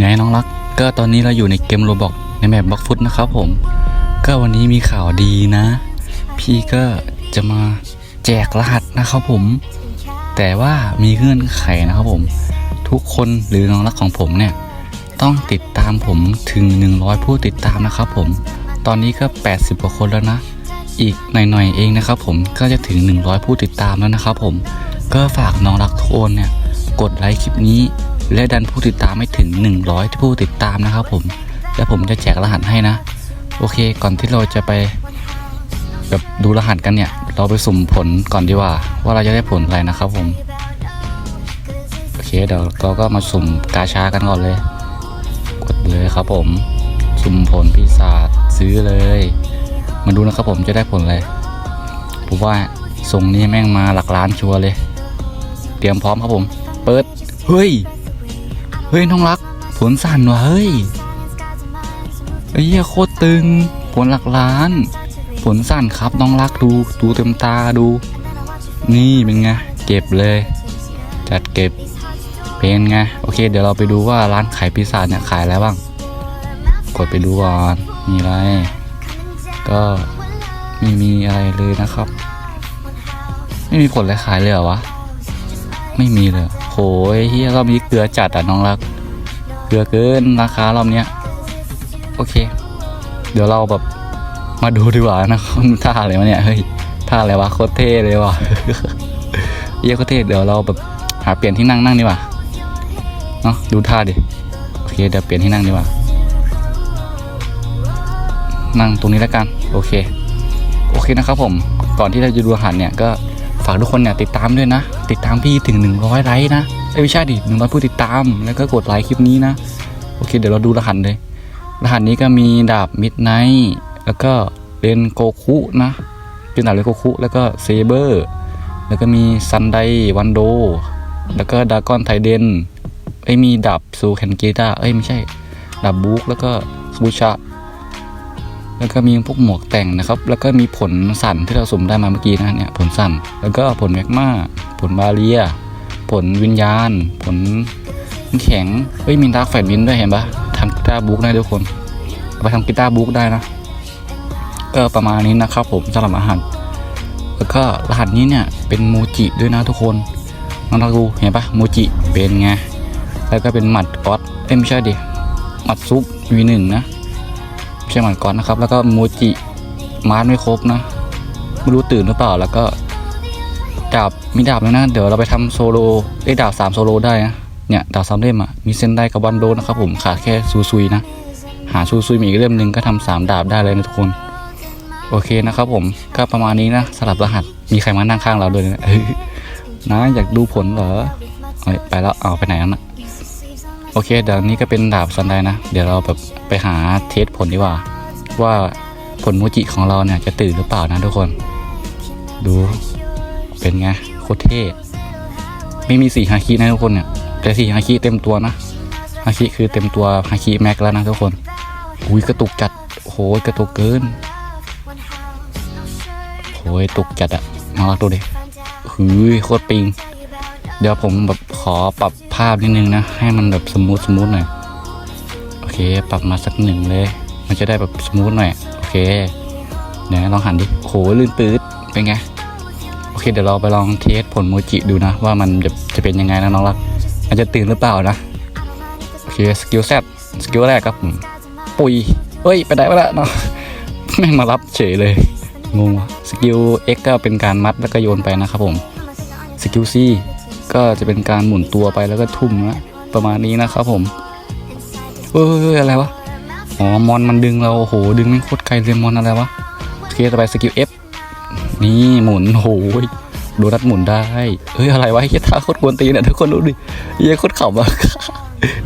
ไงน้องรัก ก็ตอนนี้เราอยู่ในเกมโรบอกในแมปบล็อกฟุตนะครับผม ก็วันนี้มีข่าวดีนะ พี่ก็จะมาแจกรหัสนะครับผม แต่ว่ามีเงื่อนไขนะครับผม ทุกคนหรือน้องรักของผมเนี่ย ต้องติดตามผมถึง 100 ผู้ติดตามนะครับผม ตอนนี้ก็ 80 กว่าคนแล้วนะ อีกหน่อยๆเองนะครับผมก็จะถึง 100 ผู้ติดตามแล้วนะครับผม ก็ฝากน้องรักทุกคนเนี่ยกดไลค์คลิปนี้ และดันผู้ติดตามให้ถึง 100 ผู้ติดตามนะครับผม แล้วผมจะแจกรหัสให้นะ โอเค ก่อนที่เราจะไปแบบดูรหัสกันเนี่ย เราไปสุ่มผลก่อนดีกว่า ว่าเราจะได้ผลอะไรนะครับผม โอเค เดี๋ยวเราก็มาสุ่มกาชากันก่อนเลย กดเลยครับผม สุ่มผลปีศาจซื้อเลย มาดูนะครับผมจะได้ผลอะไรผมว่าทรงนี้แม่งมาหลักล้านชัวร์เลย เตรียมพร้อมครับผม เปิด เฮ้ย เฮ้ยน้องรัก ผลสั่นวะเฮ้ยไอ้เหี้ยโคตรตึง ผลหลักล้าน ผลสั่นครับน้องรักดูดูเต็มตาดู นี่เป็นไงเก็บเลย จัดเก็บเป็นไงโอเค เดี๋ยวเราไปดูว่าร้านขายพิซซ่าเนี่ยขายอะไรบ้าง กดไปดูก่อนมีอะไร ก็ไม่มีอะไรเลยนะครับ ไม่มีผลอะไรขายเลยเหรอวะ ไม่มีเลย เฮียรอบนี้เกลือจัดอะน้องรัก เกลือเกินราคารอบเนี้ย โอเค เดี๋ยวเราแบบมาดูดีกว่านะครับท่าอะไรวะเนี่ยเฮ้ยท่าอะไรวะโคตรเท่เลยวะเยี่ยโคตรเท่เดี๋ยวเราแบบหาเปลี่ยนที่นั่งนั่งดีกว่าเนาะดูท่าดิโอเคเดี๋ยวเปลี่ยนที่นั่งดีกว่า นั่งตรงนี้แล้วกัน โอเค โอเคนะครับผมก่อนที่เราจะดูอาหารเนี่ยก็ ฝากทุกคนเนี่ยติดตามด้วยนะ ติดตามพี่ถึง 100 ไลค์นะเอ้ยไม่ใช่ดิ100ผู้ติดตาม แล้วก็กดไลค์คลิปนี้นะ โอเค เดี๋ยวเราดูรหัสเลย รหัสนี้ก็มีดาบมิดไนท์แล้วก็เรนโกคุนะเป็นดาบเรนโกคุแล้วก็เซเบอร์แล้วก็มีซันไดวันโด แล้วก็ดากอนไทเดนเอ้มีดาบซูเคนเกตาเอ้ยไม่ใช่ดาบบุ๊กแล้วก็บูชา แล้วก็มีพวกหมวกแต่งนะครับ แล้วก็มีผลสั่นที่เราสุ่มได้มาเมื่อกี้นะเนี่ยผลสั่น แล้วก็ผลแมกมาผลบาเรีย ผลวิญญาณ ผลแข็ง เฮ้ยมีดาร์กแฟดวินด้วยเห็นปะทำกีตาร์บุ๊กได้ทุกคนไปทำกีตาร์บุ๊กได้นะ ก็ประมาณนี้นะครับผมสำหรับอาหาร แล้วก็รหัสนี้เนี่ยเป็นมูจิด้วยนะทุกคนน้องราดูเห็นปะมูจิเป็นไง แล้วก็เป็นหมัดก๊อตเอ้ไม่ใช่ดิหมัดซุปวีหนึ่งนะ ไม่ใช่หมันก่อนนะครับ แล้วก็โมจิมาร์ไม่ครบนะไม่รู้ตื่นหรือเปล่าแล้วก็ดาบมีดาบเลยนะ เดี๋ยวเราไปทำโซโลไอ้ดาบสามโซโลได้นะเนี่ยดาบสามเล่มอะมีเส้นได้กับวันโดนะครับผมขาดแค่ซูซุยนะหาซูซุยมีอีกเล่มหนึ่งก็ทำสามดาบได้เลยนะทุกคน โอเคนะครับผมก็ประมาณนี้นะสลับรหัสมีใครมานั่งข้างเราด้วยนะออนะอยากดูผลเหรอไปแล้วเอาไปไหนแล้วนะ โอเคเดี๋ยวนี้ก็เป็นดาบซันไดนะ เดี๋ยวเราแบบไปหาเทสผลดีกว่า ว่าผลมูจิของเราเนี่ยจะตื่นหรือเปล่านะทุกคน ดูเป็นไงโคตรเท่ไม่มีสีฮาคินะทุกคนเนี่ยแต่สีฮาคิเต็มตัวนะฮาคิคือเต็มตัวฮาคิแม็กแล้วนะทุกคนอุ้ยกระตุกจัดโอ้โหกระตุกเกินโอ้ยตุกจัดอะมาลองดูดิหือโคตรปิง เดี๋ยวผมแบบขอปรับภาพนิดนึงนะ ให้มันแบบสมูทสมูทหน่อย โอเค ปรับมาสักหนึ่งเลย มันจะได้แบบสมูทหน่อย โอเค เดี๋ยวลองหันดิโหลื่นปื๊ดเป็นไง โอเค เดี๋ยวเราไปลองเทสผลโมจิดูนะ ว่ามันจะจะเป็นยังไงนะน้องรัก มันจะตื่นหรือเปล่านะ โอเค สกิลแซดสกิลแรกครับผมปุยเฮ้ย ไปได้ไปแล้วเนาะแม่มารับเฉยเลย งงวะสกิล X ก็เป็นการมัดแล้วก็โยนไปนะครับผม สกิล C ก็จะเป็นการหมุนตัวไปแล้วก็ทุ่มนะประมาณนี้นะครับผมเอ้ยอะไรวะอ๋อมอนมันดึงเราโอ้โหดึงไม่โคตรไกลเลยมอนอะไรวะเคต่อไปสกิล F นี่หมุนโอ้โหยโดนัทหมุนได้เฮ้ยอะไรวะเฮียท่าโคตรกวนตีเนี่ยทุกคนดูดิเฮียโคตรขำอะ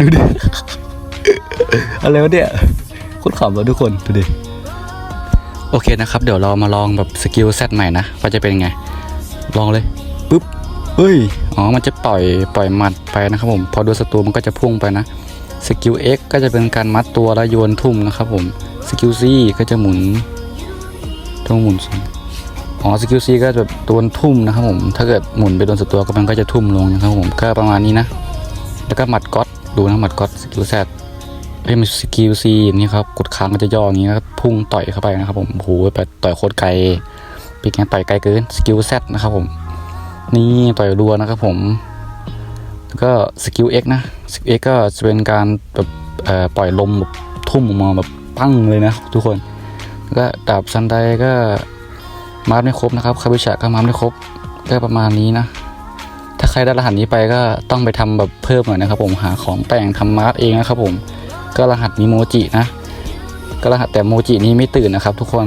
ดูดิอะไรวะเนี่ยโคตรขำอะทุกคนดูดิโอเคนะครับ เดี๋ยวเรามาลองแบบสกิลเซตใหม่นะว่าจะเป็นไง ลองเลยปุ๊บ เฮ้ย อ๋อ มันจะปล่อยปล่อยหมัดไปนะครับผม พอโดนศัตรูมันก็จะพุ่งไปนะ สกิล X ก็จะเป็นการมัดตัวแล้วโยนทุ่มนะครับผม สกิล C ก็จะหมุนต้องหมุนอ๋อ สกิล C ก็จะแบบโดนทุ่มนะครับผม ถ้าเกิดหมุนไปโดนศัตรูก็มันก็จะทุ่มลงนะครับผม ก็ประมาณนี้นะ แล้วก็หมัดก๊อตดูนะหมัดก็สกิลแซดเอ้ยมันสกิลซีนี่ครับกดค้างก็จะย่ออย่างนี้แล้วพุ่งต่อยเข้าไปนะครับผมโอ้โหไปต่อยโคตรไกลปีกแกต่อยไกลเกินสกิลแซดนะครับผม นี่ต่อยรัวนะครับผม แล้วก็สกิลเอ็กนะสกิลเอ็กก็จะเป็นการแบบปล่อยลมแบบทุ่มออกมาแบบปั้งเลยนะทุกคน แล้วก็ดาบซันไดก็มาร์ไม่ครบนะครับคาบิชะก็มาร์ไม่ครบก็ประมาณนี้นะถ้าใครได้รหัสนี้ไปก็ต้องไปทำแบบเพิ่มหน่อยนะครับผมหาของแต่งทำมาร์กเองนะครับผม ก็รหัสมีโมจินะก็รหัสแต่โมจินี้ไม่ตื่นนะครับ ทุกคน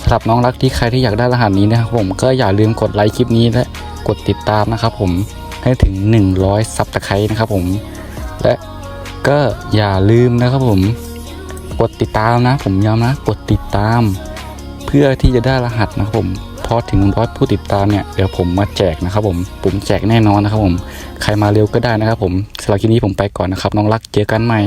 สำหรับน้องรักที่ใครที่อยากได้รหัสนี้นะครับผมก็อย่าลืมกดไลค์คลิปนี้และ กดติดตามนะครับผมให้ถึง 100ซับตะไคร้นะครับผมและก็อย่าลืมนะครับผม กดติดตามนะ ผมย้ำนะ กดติดตาม เพื่อที่จะได้รหัสนะครับผมพอถึงร้อยผู้ติดตามเนี่ยเดี๋ยวผมมาแจกนะครับผมผมแจกแน่นอนนะครับผม ใครมาเร็วก็ได้นะครับผมสำหรับคลิปนี้ผมไปก่อนนะครับ น้องรักเจอกันใหม่